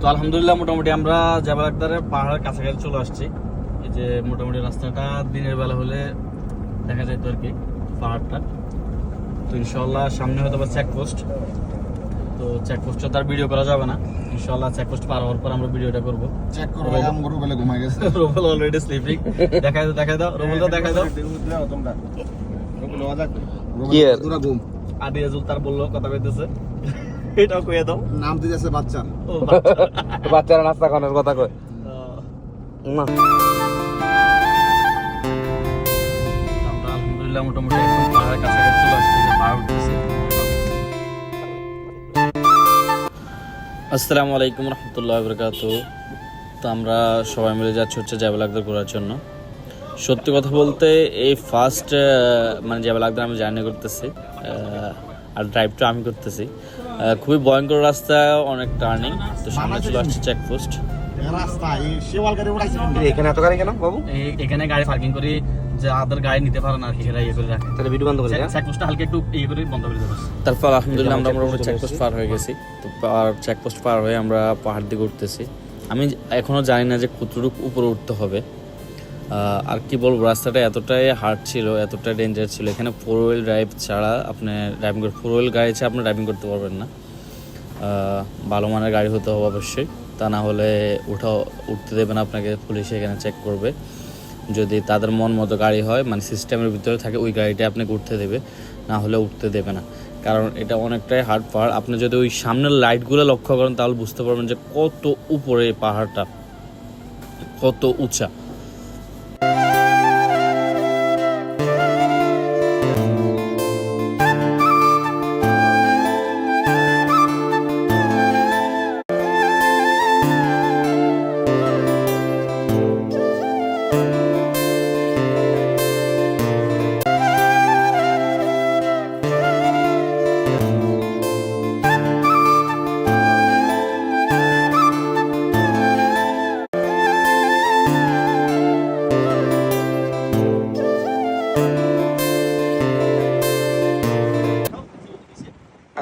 তো আলহামদুলিল্লাহ মোটামুটি আমরা জাবাল আক্তারের পাহাড়ের কাছাকাছি চলে আসছি। এই যে মোটামুটি রাস্তাটা দিনের বেলা হলে দেখা যেত আর কি পাহাড়টা। তো ইনশাল্লাহ সামনে হয়তো বা চেকপোস্ট তো চেকপোস্টটা তার ভিডিও করা যাবে না। ইনশাল্লাহ চেকপোস্ট পার হওয়ার পর আমরা ভিডিওটা করব। চেক করো আম গরু বলে ঘুমাই গেছে। রোবল অলরেডি স্লিপিং দেখাই দাও দেখাই দাও রোবল দাও দেখাই দাও। তোমরা। কি আদি আজুল তার বলল কথা কইতেছে। এটাও কইয়ে দাও। নাম দিতেছে বাচ্চা ও। বাচ্চারা নাস্তা খাওয়ানোর কথা কয়। না। আমরা আলহামদুলিল্লাহ মোটামুটি এখন পাহাড়ের কাছাকাছি চলে আসছি পাহাড় উঠতেছি। আসসালামু আলাইকুম রহমতুল্লাহ বরকাত তো আমরা সবাই মিলে যাচ্ছি হচ্ছে জাবেল আকদার করার জন্য। সত্যি কথা বলতে এই ফার্স্ট মানে জাবেল আকদার আমি জার্নি করতেছি আর ড্রাইভটা আমি করতেছি। খুবই ভয়ঙ্কর রাস্তা অনেক টার্নিং তো সামনে চলে আসছে চেকপোস্ট এখানে এত গাড়ি কেন বাবু? এখানে গাড়ি পার্কিং করি যে আদার গাড়ি নিতে পারে না আর কি ইয়ে করে রাখে। তাহলে ভিডিও বন্ধ করে? চেকপোস্টটা হালকা একটু ইয়ে করে বন্ধ করে দেবো। তারপর আলহামদুলিল্লাহ আমরা মোটামুটি চেকপোস্ট পার হয়ে গেছি। তো চেকপোস্ট পার হয়ে আমরা পাহাড় দিকে উঠতেছি। আমি এখনও জানি না যে কতটুকু উপরে উঠতে হবে। আর কি বলব, রাস্তাটা এতটাই হার্ড ছিল এতটাই ডেঞ্জার ছিল। এখানে ফোর হুইল ড্রাইভ ছাড়া আপনি ড্রাইভিং ফোর হুইল গাড়ি ছাড়া আপনি ড্রাইভিং করতে পারবেন না। ভালো মানের গাড়ি হতে হবে অবশ্যই। তা না হলে উঠা উঠতে দেবে না আপনাকে পুলিশ এখানে চেক করবে। যদি তাদের মন মতো গাড়ি হয় মানে সিস্টেমের ভিতরে থাকে, ওই গাড়িটা আপনাকে উঠতে দেবে। না হলে উঠতে দেবে না। কারণ এটা অনেকটাই হার্ড পাহাড় আপনি যদি ওই সামনের লাইটগুলো লক্ষ্য করেন, তাহলে বুঝতে পারবেন যে কত উপরে পাহাড়টা, কত উঁচা।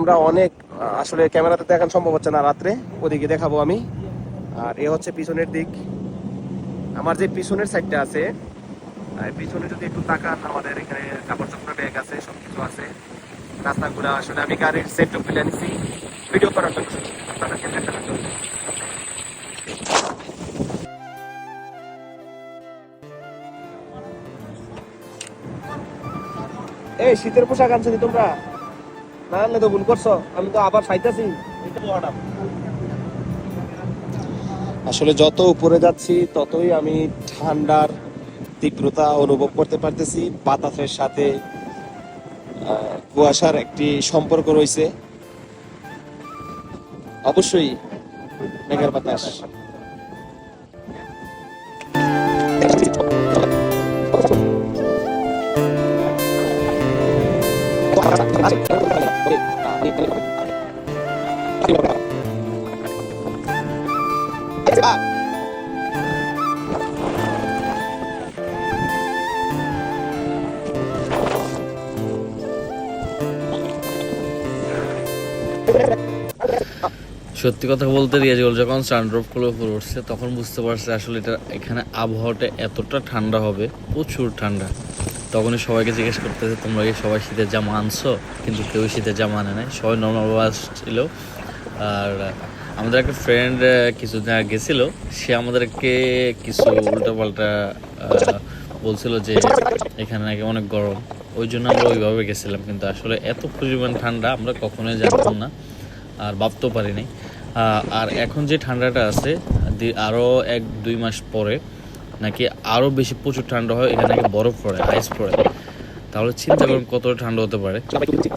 আমরা অনেক, আসলে ক্যামেরাতে দেখান সম্ভব হচ্ছে না রাত্রে, ওদিকে দেখাবো আমি। আর এ হচ্ছে পিছনের দিক। আমার যে পিছনের সাইডটা আছে পিছনে যদি একটু তাকান, আমাদের এখানে কাপড় চোপড় ব্যাগ আছে, সবকিছু আছে। রাস্তাগুলো আসলে আমি গাড়ির সেট খুলে নিছি ভিডিও করার জন্য আপনাদেরকে দেখানোর জন্য। এই, শীতের পোশাক আনছো তোমরা? না আনলে তো ভুল করছ। আমি তো আবার চাইতেছি। আসলে যত উপরে যাচ্ছি ততই আমি ঠান্ডার তীব্রতা অনুভব করতে পারতেছি। বাতাসের সাথে কুয়াশার একটি সম্পর্ক রয়েছে। অবশ্যই মেঘের বাতাস। সত্যি কথা বলতে রিয়াজুল যখন সানড্রপগুলো উপরে উঠছে, তখন বুঝতে পারছে আসলে এটা এখানে আবহাওয়াটা এতটা ঠান্ডা হবে, প্রচুর ঠান্ডা। তখনই সবাইকে জিজ্ঞেস করতেছে, তোমরা কি সবাই শীতের জামা আনছো? কিন্তু কেউ শীতের জামা আনে নাই। সবাই নর্মাল বাস ছিল আর আমাদের একটা ফ্রেন্ড কিছুদিন আগে গেছিল। সে আমাদেরকে কিছু উল্টোপাল্টা বলছিল যে, এখানে নাকি অনেক গরম। ওই জন্য আমরা ওইভাবে গেছিলাম। কিন্তু আসলে এত পরিমাণ ঠান্ডা আমরা কখনোই জানতাম না আর ভাবতেও পারিনি। আর এখন যে ঠান্ডাটা আছে আরও এক দুই মাস পরে নাকি আরও বেশি প্রচুর ঠান্ডা হয় এখানে নাকি বরফ পড়ে আইস পড়ে। তাহলে চিন্তা করুন কত ঠান্ডা হতে পারে।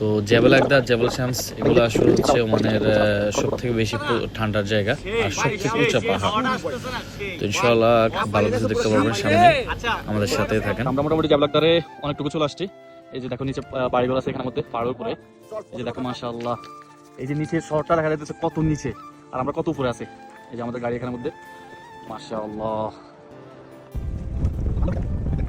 তো জেবেল একদা জেবেল শামস এগুলো আসলে হচ্ছে ওমানের সব থেকে বেশি ঠান্ডার জায়গা আর সব থেকে উঁচা পাহাড়। তো ইনশাল্লাহ ভালো কিছু দেখতে পারবেন সামনে। আমাদের সাথে থাকেন। আমরা মোটামুটি জাবলাকদারে অনেকটুকু চলে আসছি। এই যে দেখো নিচে বাড়িঘর আছে এখানের মধ্যে পাহাড়ের উপরে। এই যে দেখো মাশাআল্লাহ। এই যে নিচে শহরটা দেখা যাচ্ছে কত নিচে আর আমরা কত উপরে আছি। এই যে আমাদের গাড়ি এখানের মধ্যে। মাশাআল্লাহ।